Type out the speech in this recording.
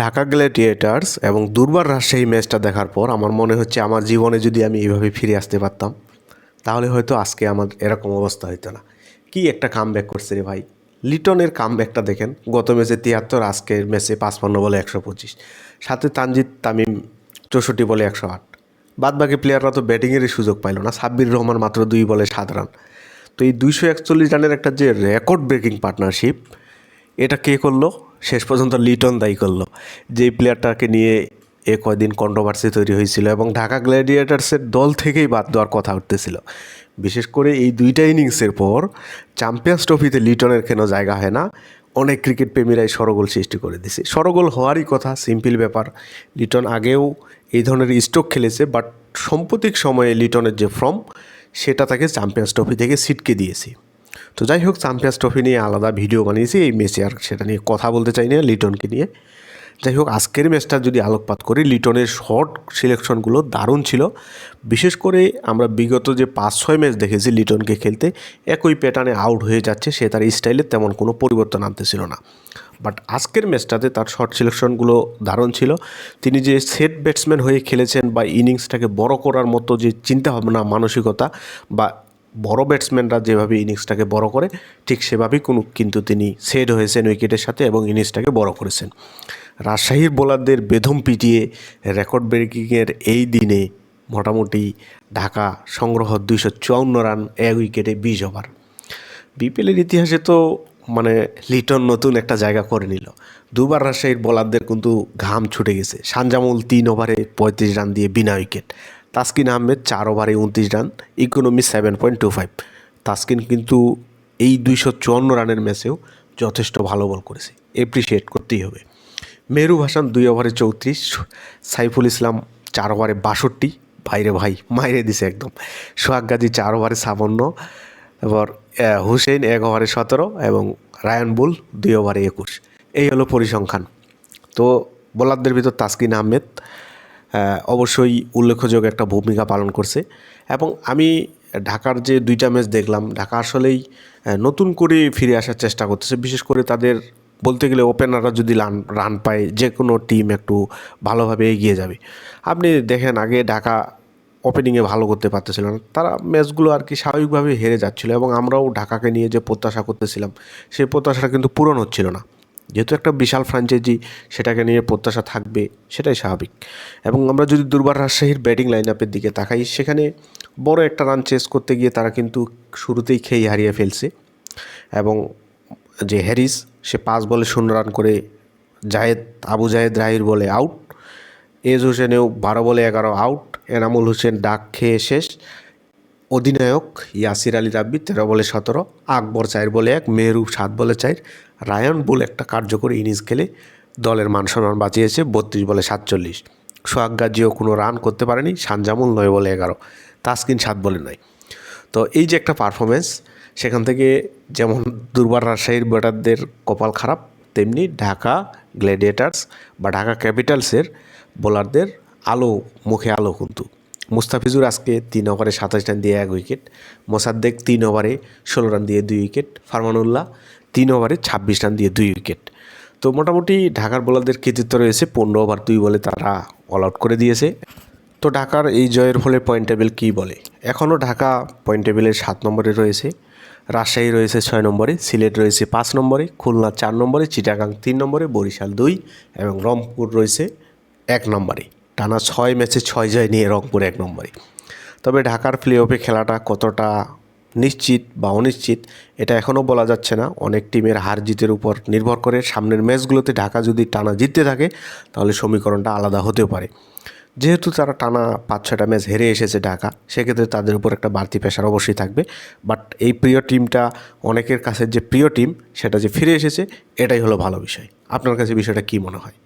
ঢাকা গ্ল্যাডিয়েটার্স এবং দুর্বার রাজশাহী ম্যাচটা দেখার পর আমার মনে হচ্ছে আমার জীবনে যদি আমি এইভাবে ফিরে আসতে পারতাম, তাহলে হয়তো আজকে আমার এরকম অবস্থা হতো না। কি একটা কাম ব্যাক করছে রে ভাই। লিটনের কাম ব্যাকটা দেখেন, গত ম্যাচে তিয়াত্তর, আজকের ম্যাচে পাঁচপান্ন বলে একশো পঁচিশ। সাথে তানজিদ তামিম চৌষট্টি বলে একশো আট। বাদ বাকি প্লেয়াররা তো ব্যাটিংয়েরই সুযোগ পাইল না। সাব্বির রহমান মাত্র দুই বলে সাত রান তো এই দুইশো একচল্লিশ রানের একটা যে রেকর্ড ব্রেকিং পার্টনারশিপ এটা কে করল? শেষ পর্যন্ত লিটন দায়ী করল। যেই প্লেয়ারটাকে নিয়ে এ কয়দিন কন্ট্রোভার্সি তৈরি হয়েছিল এবং ঢাকা গ্ল্যাডিয়েটার্সের দল থেকেই বাদ দেওয়ার কথা উঠতেছিল। বিশেষ করে এই দুইটা ইনিংসের পর চ্যাম্পিয়ন্স ট্রফিতে লিটনের কেন জায়গা হয় না, অনেক ক্রিকেট প্রেমীরাই সরগোল সৃষ্টি করে দিছে সরগোল হওয়ারই কথা সিম্পল ব্যাপার। লিটন আগেও এই ধরনের স্ট্রোক খেলেছে বাট সাম্প্রতিক সময়ে লিটনের যে ফর্ম সেটা তাকে চ্যাম্পিয়ন্স ট্রফি থেকে সিটকে দিয়েছে। তো যাই হোক চ্যাম্পিয়ন্স ট্রফি নিয়ে আলাদা ভিডিও বানিয়েছি। এই ম্যাচে আর সেটা নিয়ে কথা বলতে চাই না, লিটনকে নিয়ে। যাই হোক আজকের ম্যাচটা যদি আলোকপাত করি, লিটনের শর্ট সিলেকশনগুলো দারুণ ছিল। বিশেষ করে আমরা বিগত যে পাঁচ, ছয় ম্যাচ দেখেছি লিটনকে খেলতে, একই প্যাটার্নে আউট হয়ে যাচ্ছে, সে তার স্টাইলে তেমন কোনো পরিবর্তন আনতেছিল না। বাট আজকের ম্যাচটাতে তার শর্ট সিলেকশনগুলো দারুণ ছিল। তিনি যে সেট ব্যাটসম্যান হয়ে খেলেছেন বা ইনিংসটাকে বড় করার মতো যে চিন্তাভাবনা, মানসিকতা বা বড় ব্যাটসম্যানরা যেভাবে ইনিংসটাকে বড় করে, ঠিক সেভাবেই কোনো কিন্তু তিনি সেট হয়েছেন উইকেটের সাথে এবং ইনিংসটাকে বড় করেছেন। রাজশাহীর বোলারদের বেদম পিটিয়ে রেকর্ড ব্রেকিংয়ের এই দিনে মোটামুটি ঢাকা সংগ্রহ দুইশো চুয়ান্ন রান, এক উইকেটে বিশ ওভার বিপিএলের ইতিহাসে তো মানে লিটন নতুন একটা জায়গা করে নিল। দুবার রাজশাহীর বোলারদের কিন্তু ঘাম ছুটে গেছে। সানজামুল তিন ওভারে পঁয়ত্রিশ রান দিয়ে বিনা উইকেট তাসকিন আহমেদ চার ওভারে উনত্রিশ run economy seven point two five Taskin কিন্তু এই দুইশো চুয়ান্ন রানের ম্যাচেও যথেষ্ট ভালো বল করেছে এপ্রিসিয়েট করতেই হবে। মেহরুব হাসান দুই ওভারে চৌত্রিশ সাইফুল ইসলাম চার ওভারে বাষট্টি। ভাইরে ভাই মাইরে দিছে একদম। সোহাগ গাজী চার ওভারে ছাপান্ন এবার হুসেন এক ওভারে সতেরো এবং রায়ান বুল দুই ওভারে একুশ। এই হলো পরিসংখ্যান। তো বোলারদের ভিতর তাসকিন আহমেদ আহ, অবশ্যই উল্লেখযোগ্য একটা ভূমিকা পালন করছে। এবং আমি ঢাকার যে দুইটা ম্যাচ দেখলাম, ঢাকা আসলেই নতুন করে ফিরে আসার চেষ্টা করতেছে। বিশেষ করে তাদের বলতে গেলে ওপেনাররা যদি রান রান পায় যে কোনো টিম একটু ভালোভাবে এগিয়ে যাবে। আপনি দেখেন, আগে ঢাকা ওপেনিংয়ে ভালো করতে পারতেছিল না। তারা ম্যাচগুলো আর কি স্বাভাবিকভাবে হেরে যাচ্ছিল এবং আমরাও ঢাকাকে নিয়ে যে প্রত্যাশা করতেছিলাম সেই প্রত্যাশাটা কিন্তু পূরণ হচ্ছিল না। যেহেতু একটা বিশাল ফ্র্যাঞ্চাইজি সেটাকে নিয়ে প্রত্যাশা থাকবে, সেটাই স্বাভাবিক। এবং আমরা যদি দুর্বার রাজশাহীর ব্যাটিং লাইন আপের দিকে তাকাই, সেখানে বড় একটা রান চেস করতে গিয়ে তারা কিন্তু শুরুতেই খেয়ে হারিয়ে ফেলছে। এবং যে হ্যারিস সে পাঁচ বলে শূন্য রান করে জায়েদ, আবু জায়েদ রাহির বলে আউট এজ হোসেনেও বারো বলে এগারো আউট এনামুল হোসেন ডাক খেয়ে শেষ অধিনায়ক ইয়াসির আলী রাব্বি তেরো বলে সতেরো, আকবর চার বলে এক মেহরুব সাত বলে চার, রায়ন বুল একটা কার্যকরী ইনিংস খেলে দলের মান সম্মান বাঁচিয়েছে বত্রিশ বলে সাতচল্লিশ। সোহাগ গাজীও কোনো রান করতে পারেনি সানজামুল নয় বলে এগারো, তাসকিন সাত বলে নয়। তো এই যে একটা পারফরমেন্স সেখান থেকে যেমন দুর্বার রাজশাহীর ব্যাটারদের কপাল খারাপ, তেমনি ঢাকা গ্ল্যাডিয়েটার্স বা ঢাকা ক্যাপিটালসের বোলারদের আলো, মুখে আলো কিন্তু। মুস্তাফিজুর আজকে তিন ওভারে সাতাশ রান দিয়ে এক উইকেট। মোসাদ্দেক তিন ওভারে ষোলো রান দিয়ে দুই উইকেট। ফারমানুল্লাহ তিন ওভারে ছাব্বিশ রান দিয়ে দুই উইকেট। তো মোটামুটি ঢাকার বোলারদের কৃতিত্ব রয়েছে, পনেরো ওভার দুই বলে তারা অল আউট করে দিয়েছে। তো ঢাকার এই জয়ের ফলে পয়েন্ট টেবিল কী বলে? এখনও ঢাকা পয়েন্ট টেবিলের সাত নম্বরে রয়েছে, রাজশাহী রয়েছে ছয় নম্বরে, সিলেট রয়েছে পাঁচ নম্বরে, খুলনা চার নম্বরে, চিটাগাং তিন নম্বরে, বরিশাল দুই এবং রংপুর রয়েছে এক নম্বরে। টানা ছয় ম্যাচে ছয় জয় নিয়ে রংপুর এক নম্বরে। তবে ঢাকার প্লে অফে খেলাটা কতটা নিশ্চিত বা অনিশ্চিত, এটা এখনও বলা যাচ্ছে না। অনেক টিমের হার জিতের উপর নির্ভর করে সামনের ম্যাচগুলোতে ঢাকা যদি টানা জিততে থাকে, তাহলে সমীকরণটা আলাদা হতেও পারে। যেহেতু তারা টানা পাঁচ ছটা ম্যাচ হেরে এসেছে ঢাকা, সেক্ষেত্রে তাদের উপর একটা বাড়তি প্রেশার অবশ্যই থাকবে। বাট এই প্রিয় টিমটা অনেকের কাছে যে প্রিয় টিম সেটা যে ফিরে এসেছে, এটাই হলো ভালো বিষয়। আপনার কাছে বিষয়টা কী মনে হয়?